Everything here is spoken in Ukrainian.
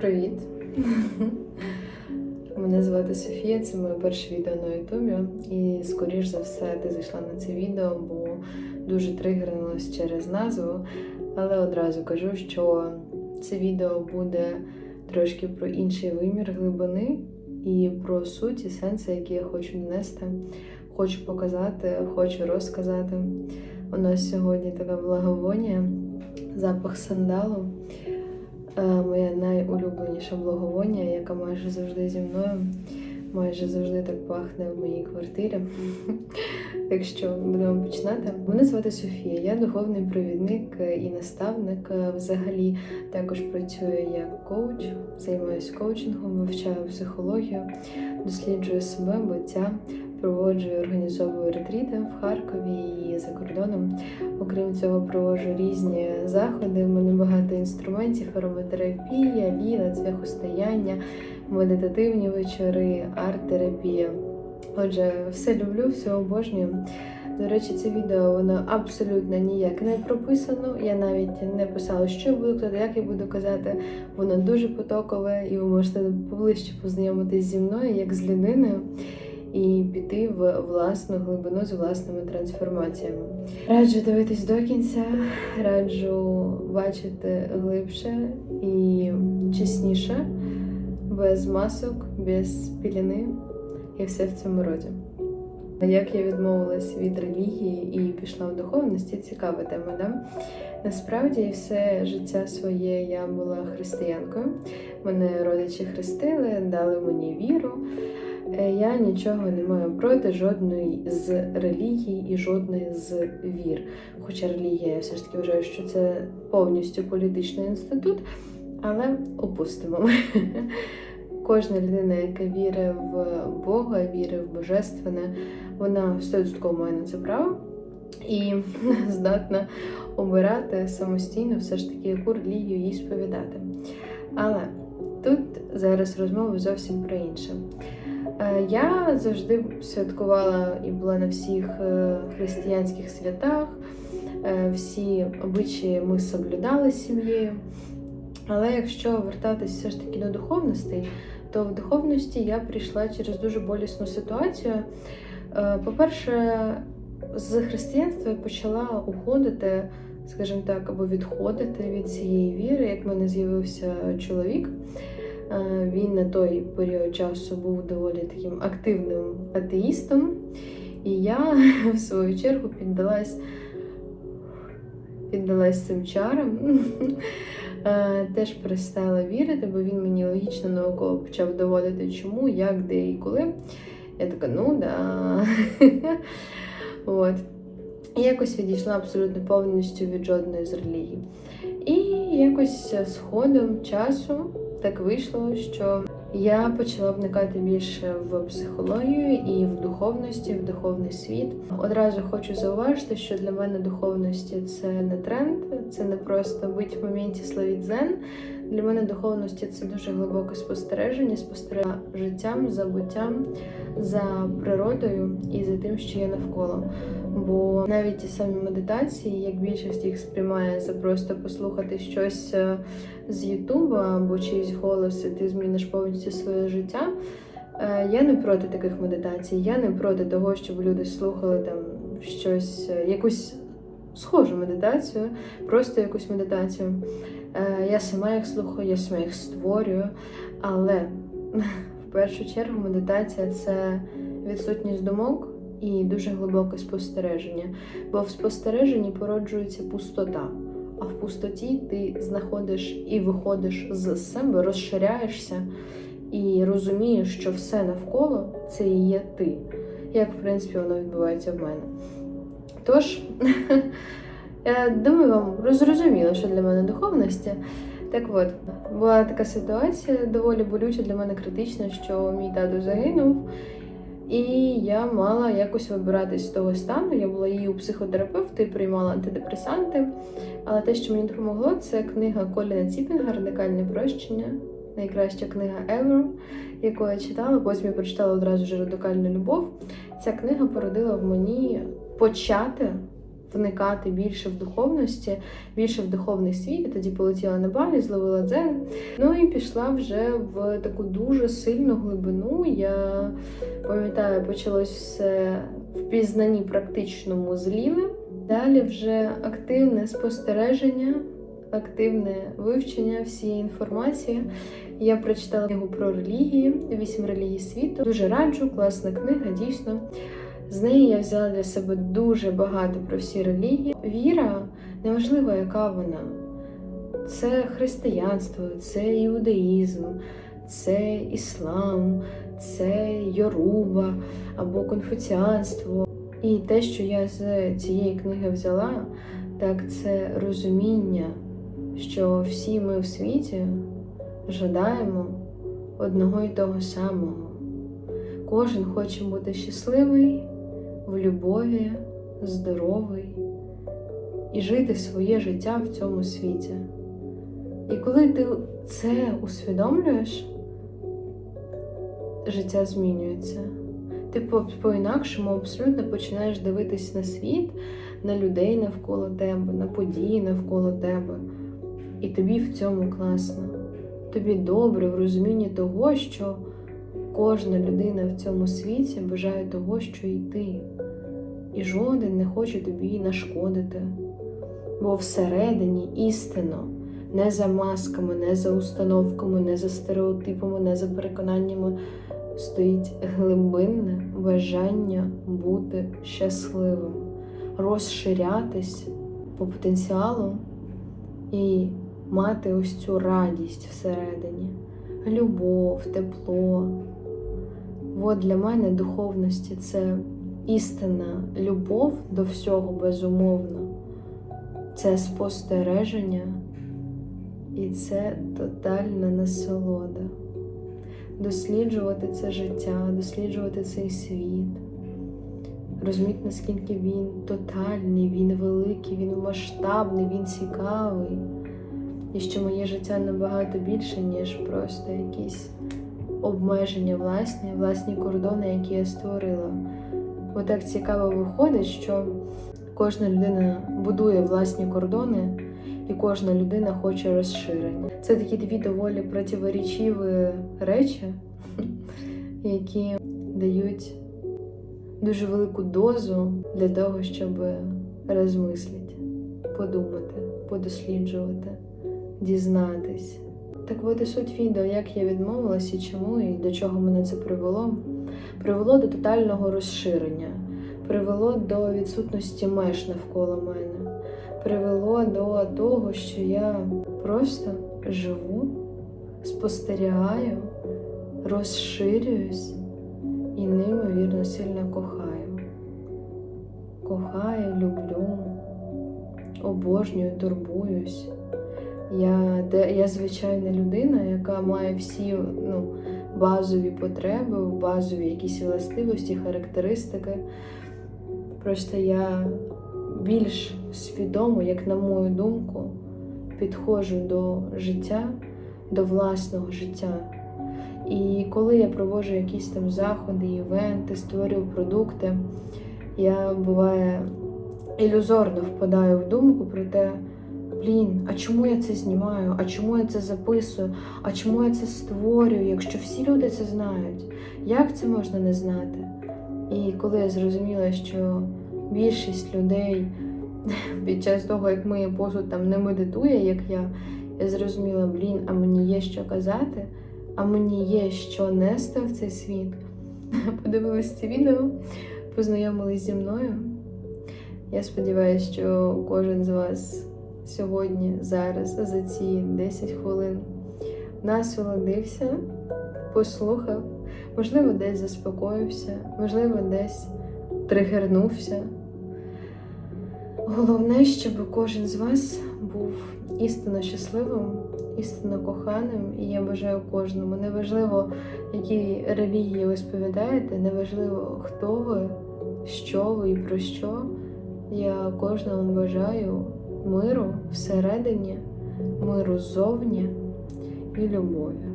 Привіт! Мене звати Софія, це моє перше відео на Ютубі. І, скоріш за все, ти зайшла на це відео, бо дуже тригернулась через назву. Але одразу кажу, що це відео буде трошки про інший вимір глибини і про суть і сенси, які я хочу донести, хочу показати, хочу розказати. У нас сьогодні така благовонія, запах сандалу. Е, Моя найулюбленіша благовоння, яка майже завжди зі мною, майже завжди так пахне в моїй квартирі. Так що будемо починати. Мене звати Софія, я духовний провідник і наставник. Е, Взагалі також працюю як коуч, займаюся коучингом, вивчаю психологію, досліджую себе, буття, проводжу і організовую ретріти в Харкові і за кордоном. Окрім цього, проводжу різні заходи. У мене багато інструментів, ароматерапія, ліна, цвяхостояння, медитативні вечори, арт-терапія. Отже, все люблю, все обожнюю. До речі, це відео воно абсолютно ніяк не прописано. Я навіть не писала, що буду казати, як я буду казати. Воно дуже потокове, і ви можете поближче познайомитись зі мною, як з людиною, і піти в власну глибину з власними трансформаціями. Раджу дивитись до кінця, раджу бачити глибше і чесніше, без масок, без піліни і все в цьому роді. Як я відмовилась від релігії і пішла в духовності, цікава тема, да? Насправді все життя своє я була християнкою. Мене родичі хрестили, дали мені віру. Е, Я нічого не маю проти жодної з релігій і жодної з вір. Хоча релігія, я все ж таки вважаю, що це повністю політичний інститут, але опустимо. Кожна людина, яка вірить в Бога, вірить в Божественне, вона 100% має на це право і здатна обирати самостійно все ж таки, яку релігію їй сповідати. Але тут зараз розмова зовсім про інше. Е, Я завжди святкувала і була на всіх е, християнських святах, Е, всі обичаї ми соблюдали з сім'єю. Але якщо вертатись все ж таки до духовностей, то в духовності я прийшла через дуже болісну ситуацію. Е, По-перше, з християнства я почала уходити, скажімо так, або відходити від цієї віри, як в мене з'явився чоловік. Е, Він на той період часу був доволі таким активним атеїстом, і я, в свою чергу, піддалась, піддалась цим чарам. Е, Теж перестала вірити, бо він мені логічно науково почав доводити, чому, як, де і коли. Я така, ну да. От. І якось відійшла абсолютно повністю від жодної з релігій. І якось з ходом часу так вийшло, що я почала вникати більше в психологію і в духовності, в духовний світ. Одразу хочу зауважити, що для мене духовності це не тренд, це не просто бути в моменті словіть дзен. Для мене духовності це дуже глибоке спостереження, спостереження життям, за буттям, за природою і за тим, що є навколо. Бо навіть ті самі медитації, як більшість їх сприймає за просто послухати щось е, з Ютуба або чийсь голос, ти зміниш повністю своє життя. Е, Я не проти таких медитацій, я не проти того, щоб люди слухали там щось, е, якусь схожу медитацію, просто якусь медитацію. Е, Я сама їх слухаю, я сама їх створюю. Але в першу чергу медитація це відсутність думок і дуже глибоке спостереження. Бо в спостереженні породжується пустота. А в пустоті ти знаходиш і виходиш з себе, розширяєшся і розумієш, що все навколо це і є ти. Як, в принципі, воно відбувається в мене. Тож, я думаю, вам розрозуміло, що для мене духовності. Так от, була така ситуація доволі болюча для мене критична, що мій тато загинув, і я мала якось вибиратись з того стану. Я була її у психотерапевта і приймала антидепресанти. Але те, що мені допомогло, це книга Коліна Ціпінга Радикальне прощення. Найкраща книга ever, яку я читала. Потім я прочитала одразу ж радикальну любов. Ця книга породила в мені почати вникати більше в духовності, більше в духовний світ. Я тоді полетіла на балі, зловила дзен. Ну і пішла вже в таку дуже сильну глибину. Я пам'ятаю, почалось все в пізнанні практичному з Ліли. Далі вже активне спостереження, активне вивчення всієї інформації. Я прочитала книгу про релігії, вісім релігій світу. Дуже раджу, класна книга, дійсно. З неї я взяла для себе дуже багато про всі релігії. Віра, неважливо, яка вона. Це християнство, це іудаїзм, це іслам, це Йоруба або конфуціанство. І те, що я з цієї книги взяла, так це розуміння, що всі ми в світі жадаємо одного і того самого. Кожен хоче бути щасливий, в любові, здоровий і жити своє життя в цьому світі. І коли ти це усвідомлюєш, життя змінюється. Ти по- по-інакшому абсолютно починаєш дивитись на світ, на людей навколо тебе, на події навколо тебе. І тобі в цьому класно. Тобі добре в розумінні того, що кожна людина в цьому світі бажає того, що і ти. І жоден не хоче тобі нашкодити. Бо всередині істинно, не за масками, не за установками, не за стереотипами, не за переконаннями стоїть глибинне бажання бути щасливим, розширятись по потенціалу і мати ось цю радість всередині, любов, тепло. От для мене духовності це істинна любов до всього безумовно, це спостереження і це тотальна насолода. Досліджувати це життя, досліджувати цей світ, розуміти, наскільки він тотальний, він великий, він масштабний, він цікавий. І що моє життя набагато більше, ніж просто якісь обмеження власні, власні кордони, які я створила. Бо так цікаво виходить, що кожна людина будує власні кордони, і кожна людина хоче розширення. Це такі дві доволі противоречиві речі, які дають дуже велику дозу для того, щоб розмислити, подумати, подосліджувати, дізнатись. Так от і суть відео, як я відмовилась і чому, і до чого мене це привело. Привело до тотального розширення, привело до відсутності меж навколо мене, привело до того, що я просто живу, спостерігаю, розширююсь і неймовірно сильно кохаю. Кохаю, люблю, обожнюю, турбуюсь. Я, де, я звичайна людина, яка має всі ну, базові потреби, базові якісь властивості, характеристики. Просто я більш свідомо, як на мою думку, підходжу до життя, до власного життя. І коли я проводжу якісь там заходи, івенти, створюю продукти, я буває ілюзорно впадаю в думку про те, блін, а чому я це знімаю? А чому я це записую? А чому я це створюю, якщо всі люди це знають? Як це можна не знати? І коли я зрозуміла, що більшість людей під час того, як миє посуд, там не медитує, як я, я зрозуміла, блін, а мені є що казати, а мені є що нести в цей світ. Подивились це відео, познайомились зі мною. Я сподіваюся, що кожен з вас сьогодні, зараз, за ці 10 хвилин насолодився, послухав, можливо, десь заспокоївся, можливо, десь тригернувся. Головне, щоб кожен з вас був істинно щасливим, істинно коханим, і я бажаю кожному. Неважливо, які релігії ви сповідаєте, неважливо, хто ви, що ви і про що. Я кожному бажаю миру всередині, миру ззовні і любові.